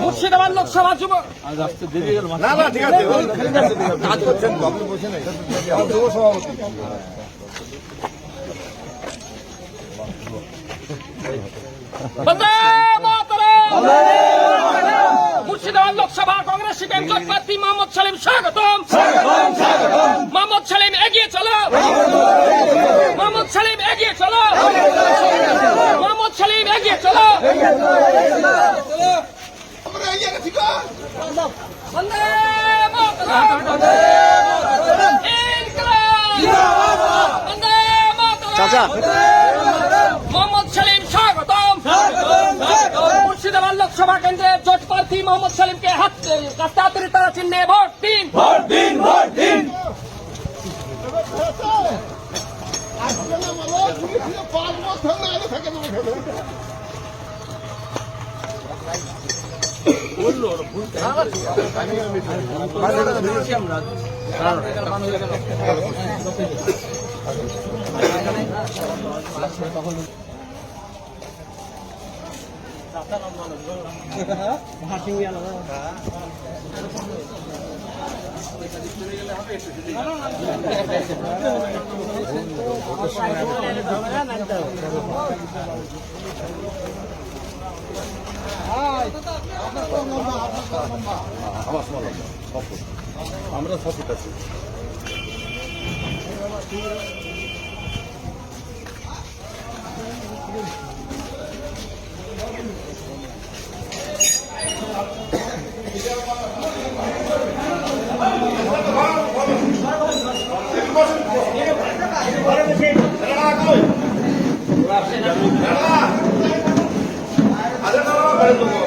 মুর্শিদাবাদ লোকসভা যুব না না ঠিক আছে কাজ করছেন আপনি বসে নেই। যুব সভাপতি। মুর্শিদাবাদ লোকসভা কংগ্রেস জোট প্রার্থী মোহাম্মদ সালিম স্বাগতম। মোহাম্মদ সালিম এগিয়ে চলো। মোহাম্মদ সালিম এগিয়ে চলো। মোহাম্মদ সালিম এগিয়ে চলো। চাচা। মোহাম্মদ সালিম স্বাগতম। মুর্শিদাবাদ লোকসভা কেন্দ্রে জোট প্রার্থী মোহাম্মদ সালিমকে হাত রাস্তা হাতের তারা চিহ্নে ভোট দিন। ভোট দিন ভোট দিন। আমার সময় লাগবে আমরা সঠিক আছি আরে না